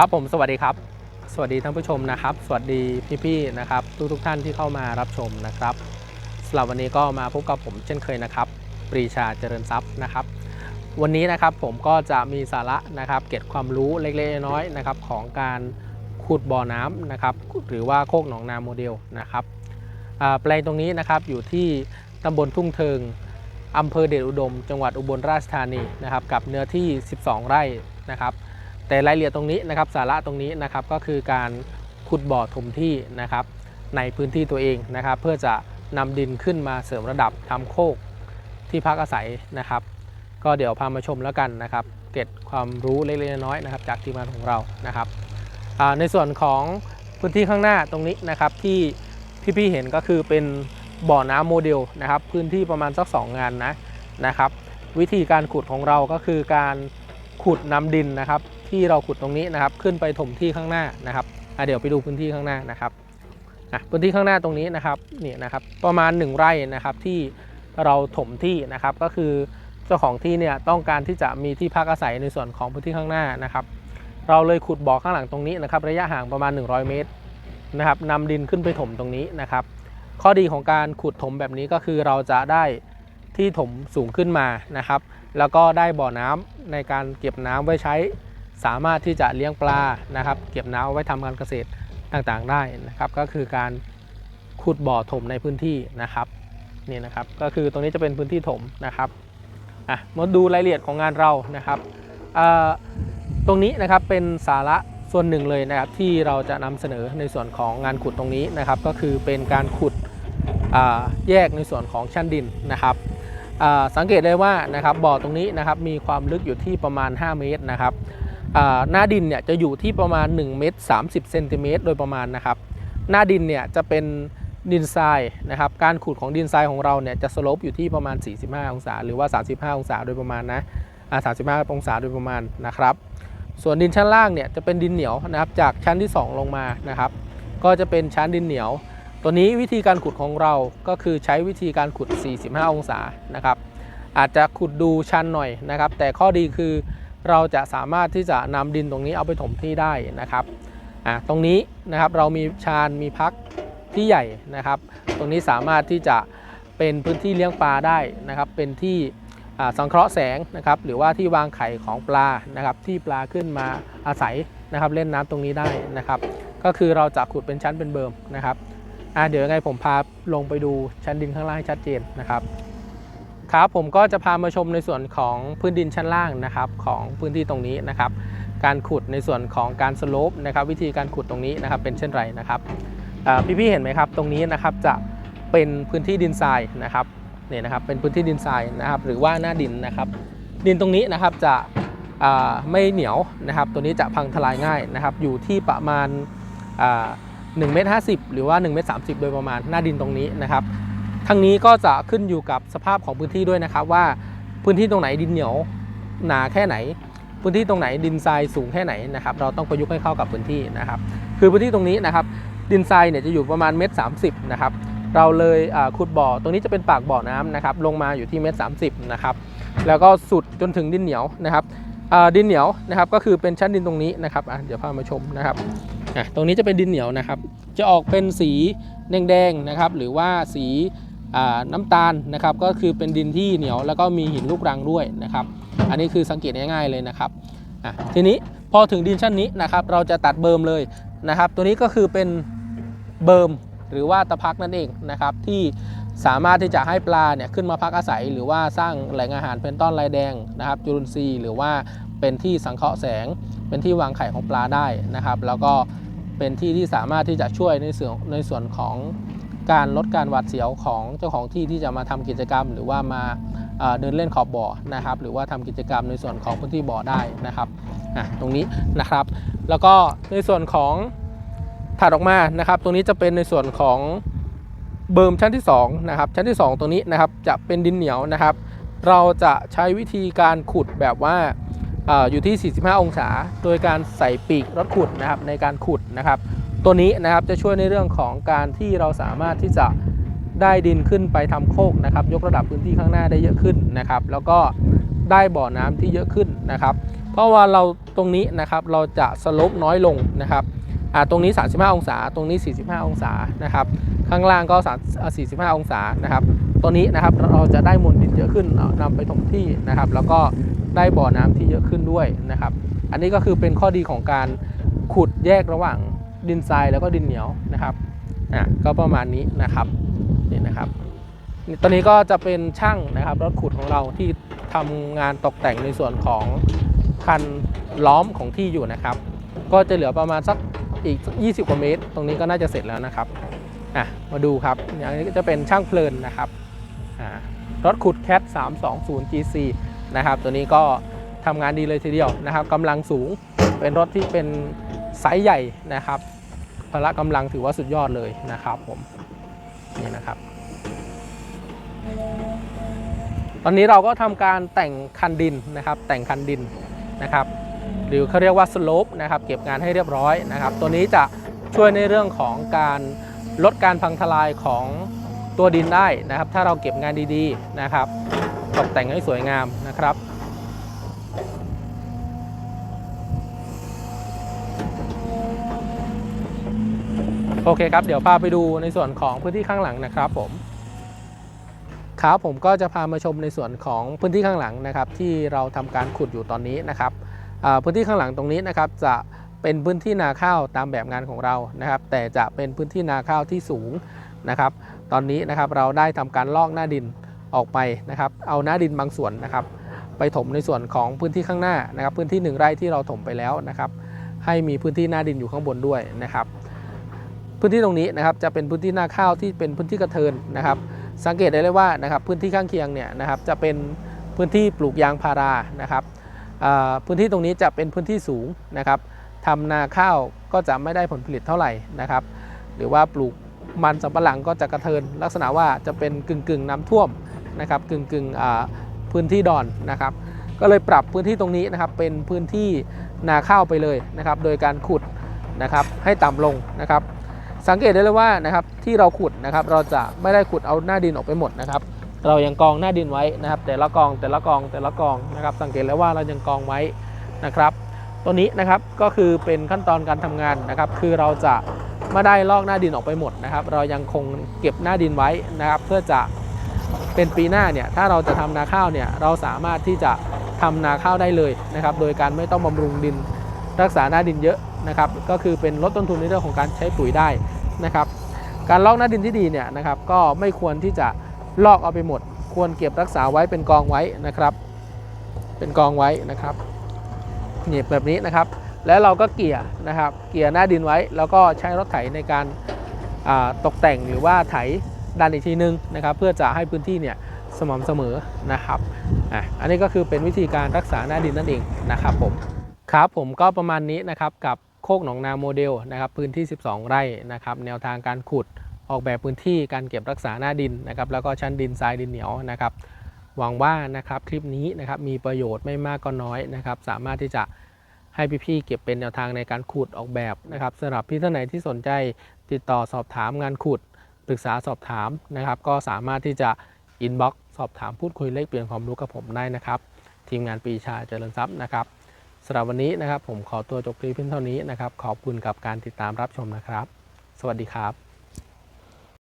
ครับผมสวัสดีครับ สวัสดีท่านผู้ชมนะครับ สวัสดีพี่ๆนะครับ ทุกทุกๆท่านที่เข้ามารับชมนะครับสำหรับวันนี้ก็มาพบกับผมเช่นเคยนะครับ ปรีชาเจริญทรัพย์นะครับ วันนี้นะครับผมก็จะมีสาระนะครับ เก็บความรู้เล็กๆน้อยๆนะครับของการขุดบ่อน้ำนะครับ หรือว่าโคกหนองนาโมเดลนะครับแปลงตรงนี้นะครับอยู่ที่ตำบลทุ่งเทิงอำเภอเดชอุดม จังหวัดอุบลราชธานีนะครับ กับเนื้อที่ 12 ไร่นะครับ แต่รายละเอียดตรงนี้นะครับสาระตรงนี้นะครับก็คือการขุดบ่อถมที่นะครับในพื้นที่ตัวเองนะครับเพื่อจะนำดินขึ้นมาเสริมระดับทำโคกที่พักอาศัยนะครับ ก็เดี๋ยวพามาชมแล้วกันนะครับ เก็บความรู้เล็กๆน้อยๆนะครับ จากทีมงานของเรานะครับในส่วนของพื้นที่ข้างหน้าตรงนี้นะครับที่พี่ๆเห็นก็คือเป็นบ่อน้ำโมเดลนะครับ พื้นที่ประมาณสัก 2 งานนะนะครับ วิธีการขุดของเราก็คือการขุดนำดินนะครับ ที่เราขุดตรงนี้นะครับ ขึ้นไปถมที่ข้างหน้านะครับเดี๋ยวไปดูพื้นที่ข้างหน้านะครับพื้นที่ข้างหน้าตรงนี้นะครับนี่นะครับ ประมาณ 1 ไร่นะครับที่เราถมที่นะครับ ก็คือเจ้าของที่เนี่ยต้องการที่จะมีที่พักอาศัยในส่วนของพื้นที่ข้างหน้านะครับ เราเลยขุดบ่อข้างหลังตรงนี้นะครับ ระยะห่างประมาณ 100 เมตรนะครับนำดินขึ้นไปถมตรงนี้นะครับ ข้อดีของการขุดถมแบบนี้ก็คือเราจะได้ที่ถมสูงขึ้นมานะครับ แล้วก็ได้บ่อน้ำในการเก็บน้ำไว้ใช้ สามารถที่จะเลี้ยงปลานะครับ เก็บน้ำเอาไว้ทำการเกษตรต่างๆได้นะครับ ก็คือการขุดบ่อถมในพื้นที่นะครับนี่นะครับก็คือตรงนี้จะเป็นพื้นที่ถมนะครับอะมาดูรายละเอียดของงานเรานะครับตรงนี้นะครับเป็นสาระส่วนหนึ่งเลยนะครับที่เราจะนำเสนอในส่วนของงานขุดตรงนี้นะครับ ก็คือเป็นการขุดแยกในส่วนของชั้นดินนะครับสังเกตได้ว่านะครับบ่อตรงนี้นะครับมีความลึกอยู่ที่ประมาณ 5 เมตรนะครับ หน้าดินเนี่ยจะอยู่ที่ประมาณ1เมตร30เซนติเมตรโดยประมาณนะครับหน้าดินเนี่ยจะเป็นดินทรายนะครับการขุดของดินทรายของเราเนี่ยจะสโลปอยู่ที่ประมาณ 45 องศา หรือว่า 35 องศาโดยประมาณนะอ่า35 องศาโดยประมาณนะครับ ส่วนดินชั้นล่างเนี่ยจะเป็นดินเหนียวนะครับจากชั้นที่ 2 ลงมานะครับ ก็จะเป็นชั้นดินเหนียว ตัวนี้วิธีการขุดของเราก็คือใช้วิธีการขุด 45 องศานะครับอาจจะขุดดูชันหน่อยนะครับ แต่ข้อดีคือ เราจะสามารถที่จะนำดินตรงนี้เอาไปถมที่ได้นะครับอะตรงนี้นะครับเรามีชานมีพักที่ใหญ่นะครับ ตรงนี้สามารถที่จะเป็นพื้นที่เลี้ยงปลาได้นะครับ เป็นที่อ่าสังเคราะห์แสงนะครับหรือว่าที่วางไข่ของปลานะครับที่ปลาขึ้นมาอาศัยนะครับเล่นน้ำตรงนี้ได้นะครับ ก็คือเราจะขุดเป็นชั้นเป็นเบิร์มนะครับอะเดี๋ยวยังไงผมพาลงไปดูชั้นดินข้างล่างให้ชัดเจนนะครับ ครับผมก็จะพามาชมในส่วนของพื้นดินชั้นล่างนะครับของพื้นที่ตรงนี้นะครับ การขุดในส่วนของการสโลปนะครับ วิธีการขุดตรงนี้นะครับเป็นเช่นไรนะครับพี่ๆเห็นไหมครับ ตรงนี้นะครับจะเป็นพื้นที่ดินทรายนะครับนี่นะครับเป็นพื้นที่ดินทรายนะครับ หรือว่าหน้าดินนะครับ ดินตรงนี้นะครับจะไม่เหนียวนะครับ ตัวนี้จะพังทลายง่ายนะครับ อยู่ที่ประมาณอ่า1เมตร50หรือว่า1เมตร30โดยประมาณหน้าดินตรงนี้นะครับ ทั้งนี้ก็จะขึ้นอยู่กับสภาพของพื้นที่ด้วยนะครับว่าพื้นที่ตรงไหนดินเหนียวหนาแค่ไหน พื้นที่ตรงไหนดินทรายสูงแค่ไหนนะครับเราต้องประยุกต์ให้เข้ากับพื้นที่นะครับ คือพื้นที่ตรงนี้นะครับดินทรายเนี่ยจะอยู่ประมาณเมตรสานะครับเราเลยขุดบ่อตรงนี้จะเป็นปากบ่อน้ำนะครับลงมาอยู่ที่เมตรสานะครับแล้วก็สุดจนถึงดินเหนียวนะครับดินเหนียวนะครับก็คือเป็นชั้นดินตรงนี้นะครับเดี๋ยวพามาชมนะครับตรงนี้จะเป็นดินเหนียวนะครับ จะออกเป็นสีแดงๆนะครับหรือว่าสี น้ำตาลนะครับก็คือเป็นดินที่เหนียวแล้วก็มีหินลูกรังด้วยนะครับ อันนี้คือสังเกตง่ายๆเลยนะครับทีนี้พอถึงดินชั้นนี้นะครับ เราจะตัดเบิร์มเลยนะครับ ตัวนี้ก็คือเป็นเบิร์มหรือว่าตะพักนั่นเองนะครับ ที่สามารถที่จะให้ปลาเนี่ยขึ้นมาพักอาศัย หรือว่าสร้างแหล่งอาหารเป็นต้อนลายแดงนะครับจุลินทรีย์หรือว่าเป็นที่สังเคราะห์แสง เป็นที่วางไข่ของปลาได้นะครับ แล้วก็เป็นที่ที่สามารถที่จะช่วยในส่วนในส่วนของ การลดการหวาดเสียวของเจ้าของที่ที่จะมาทำกิจกรรม หรือว่ามาเดินเล่นขอบบ่อนะครับ หรือว่าทำกิจกรรมในส่วนของพื้นที่บ่อได้นะครับอะตรงนี้นะครับ แล้วก็ในส่วนของถัดออกมานะครับ ตรงนี้จะเป็นในส่วนของเบิร์มชั้นที่2นะครับชั้นที่ 2 ตรงนี้นะครับจะเป็นดินเหนียวนะครับ เราจะใช้วิธีการขุดแบบว่าออยู่ที่ 45 องศา โดยการใส่ปีกรถขุดนะครับในการขุดนะครับ ตัวนี้นะครับจะช่วยในเรื่องของการที่เราสามารถที่จะได้ดินขึ้นไปทำโคกนะครับ ยกระดับพื้นที่ข้างหน้าได้เยอะขึ้นนะครับ แล้วก็ได้บ่อน้ำที่เยอะขึ้นนะครับ เพราะว่าเราตรงนี้นะครับเราจะสลปน้อยลงนะครับตรงนี้ 35 องศา ตรงนี้ 45 องศานะครับ ข้างล่างก็3อ่า45 องศานะครับ ตัวนี้นะครับเราจะได้มวลดินเยอะขึ้นเอานำไปถมที่นะครับ แล้วก็ได้บ่อน้ำที่เยอะขึ้นด้วยนะครับ อันนี้ก็คือเป็นข้อดีของการขุดแยกระหว่าง ดินทรายแล้วก็ดินเหนียวนะครับอะก็ประมาณนี้นะครับนี่นะครับตอนนี้ก็จะเป็นช่างนะครับรถขุดของเราที่ทำงานตกแต่งในส่วนของคันล้อมของที่อยู่นะครับ ก็จะเหลือประมาณสักอีก 20 กว่าเมตร ตรงนี้ก็น่าจะเสร็จแล้วนะครับอะมาดูครับอย่างนี้ก็จะเป็นช่างเพลินนะครับอ่ารถขุดแคท 320 GC นะครับตัวนี้ก็ทำงานดีเลยทีเดียวนะครับกำลังสูงเป็นรถที่เป็นไซส์ใหญ่นะครับ พละกำลังถือว่าสุดยอดเลยนะครับผมนี่นะครับ ตอนนี้เราก็ทำการแต่งคันดินนะครับ แต่งคันดินนะครับ หรือเขาเรียกว่าสโลปนะครับ เก็บงานให้เรียบร้อยนะครับ ตัวนี้จะช่วยในเรื่องของการลดการพังทลายของตัวดินได้นะครับ ถ้าเราเก็บงานดีๆนะครับ ตกแต่งให้สวยงามนะครับ โอเคครับ เดี๋ยวพาไปดูในส่วนของพื้นที่ข้างหลังนะครับผมครับผมก็จะพามาชมในส่วนของพื้นที่ข้างหลังนะครับ ที่เราทำการขุดอยู่ตอนนี้นะครับพื้นที่ข้างหลังตรงนี้นะครับ จะเป็นพื้นที่นาข้าวตามแบบงานของเรานะครับ แต่จะเป็นพื้นที่นาข้าวที่สูงนะครับ ตอนนี้นะครับเราได้ทำการลอกหน้าดินออกไปนะครับ เอาหน้าดินบางส่วนนะครับ ไปถมในส่วนของพื้นที่ข้างหน้านะครับ พื้นที่หนึ่งไร่ที่เราถมไปแล้วนะครับ ให้มีพื้นที่หน้าดินอยู่ข้างบนด้วยนะครับ พื้นที่ตรงนี้นะครับจะเป็นพื้นที่นาข้าวที่เป็นพื้นที่กระเทินนะครับ สังเกตได้เลยว่านะครับพื้นที่ข้างเคียงเนี่ยนะครับจะเป็นพื้นที่ปลูกยางพารานะครับพื้นที่ตรงนี้จะเป็นพื้นที่สูงนะครับทำนาข้าวก็จะไม่ได้ผลผลิตเท่าไหร่นะครับ หรือว่าปลูกมันสำปะหลังก็จะกระเทิน ลักษณะว่าจะเป็นกึ่งกึ่งน้ำท่วมนะครับกึ่งกึ่งพื้นที่ดอนนะครับ ก็เลยปรับพื้นที่ตรงนี้นะครับเป็นพื้นที่นาข้าวไปเลยนะครับ โดยการขุดนะครับให้ต่ำลงนะครับ สังเกตได้เลยว่านะครับที่เราขุดนะครับเราจะไม่ได้ขุดเอาหน้าดินออกไปหมดนะครับ เรายังกองหน้าดินไว้นะครับ แต่ละกองแต่ละกองแต่ละกองนะครับ สังเกตแล้วว่าเรายังกองไว้นะครับ ตัวนี้นะครับก็คือเป็นขั้นตอนการทำงานนะครับ คือเราจะไม่ได้ลอกหน้าดินออกไปหมดนะครับ เรายังคงเก็บหน้าดินไว้นะครับ เพื่อจะเป็นปีหน้าเนี่ยถ้าเราจะทำนาข้าวเนี่ยเราสามารถที่จะทำนาข้าวได้เลยนะครับ โดยการไม่ต้องบำรุงดินรักษาหน้าดินเยอะนะครับ ก็คือเป็นลดต้นทุนในเรื่องของการใช้ปุ๋ยได้ นะครับ การลอกหน้าดินที่ดีเนี่ยนะครับก็ไม่ควรที่จะลอกเอาไปหมด ควรเก็บรักษาไว้เป็นกองไว้นะครับ เป็นกองไว้นะครับเหนียบแบบนี้นะครับ แล้วเราก็เกี่ยนะครับ เกี่ยหน้าดินไว้ แล้วก็ใช้รถไถในการตกแต่งหรือว่าไถดันอีกทีนึงนะครับ เพื่อจะให้พื้นที่เนี่ยสม่ำเสมอนะครับอะอันนี้ก็คือเป็นวิธีการรักษาหน้าดินนั่นเองนะครับผมครับผมก็ประมาณนี้นะครับกับโคกหนองนาโมเดลนะครับพื้นที่ 12 ไร่นะครับแนวทางการขุดออกแบบพื้นที่การเก็บรักษาหน้าดินนะครับแล้วก็ชั้นดินทรายดินเหนียวนะครับหวังว่านะครับคลิปนี้นะครับมีประโยชน์ไม่มากก็น้อยนะครับสามารถที่จะให้พี่ๆเก็บเป็นแนวทางในการขุดออกแบบนะครับสำหรับพี่ท่านไหนที่สนใจติดต่อสอบถามงานขุดปรึกษาสอบถามนะครับก็สามารถที่จะอินบ็อกซ์สอบถามพูดคุยเลขเปลี่ยนความรู้กับผมได้นะครับ ทีมงานปีชาเจริญทรัพย์นะครับ สำหรับวันนี้นะครับ ผมขอตัวจบคลิปเพียงเท่านี้นะครับ ขอบคุณกับการติดตามรับชมนะครับ สวัสดีครับ